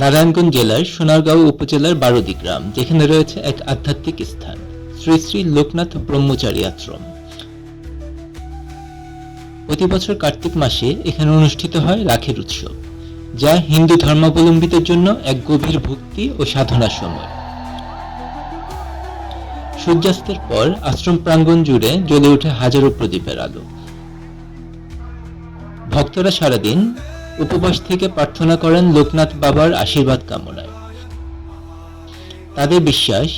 নারায়ণগঞ্জ জেলার সোনারগাঁও উপজেলার বারোদি গ্রাম, যেখানে রয়েছে এক আধ্যাত্মিক স্থান, শ্রী শ্রী লোকনাথ ব্রহ্মচারী আশ্রম। প্রতি বছর কার্তিক মাসে এখানে অনুষ্ঠিত হয় রাখের উৎসব, যা হিন্দু ধর্মাবলম্বীদের জন্য এক গভীর ভক্তি ও সাধনার সময়। সূর্যাস্তের পর আশ্রম প্রাঙ্গণ জুড়ে জ্বলে ওঠে হাজারো প্রদীপের আলো। ভক্তরা সারাদিন উপবাস থেকে প্রার্থনা করেন লোকনাথ বাবার আশীর্বাদ কামনায়। তাদের বিশ্বাস,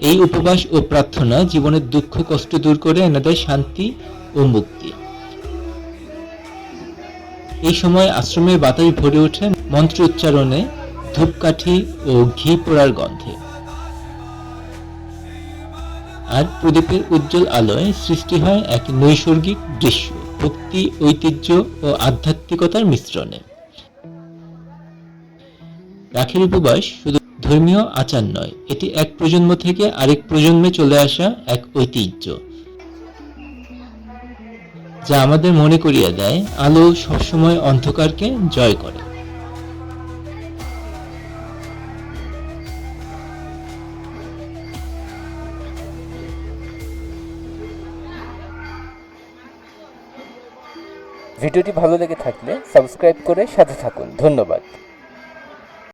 এই উপবাস ও প্রার্থনা জীবনের দুঃখ, কষ্ট দূর করে এনে দেয় শান্তি ও মুক্তি। এই সময় আশ্রমের বাতাস ভরে ওঠে মন্ত্র উচ্চারণে ধূপকাঠি ও ঘি পোড়ার গন্ধে। আর প্রদীপের উজ্জ্বল আলোয় সৃষ্টি হয় এক নৈসর্গিক দৃশ্য। ভক্তি ঐতিহ্য ও আধ্যাত্মিকতার মিশ্রণে। রাখের উপবাস শুধু ধর্মীয় আচার নয়, এটি এক প্রজন্ম থেকে আরেক প্রজন্মে চলে আসা এক ঐতিহ্য, যা আমাদের মনে করিয়ে দেয়, আলো সবসময় অন্ধকারকে জয় করে। ভিডিওটি ভালো লেগে থাকলে সাবস্ক্রাইব করে সাথে থাকুন। ধন্যবাদ।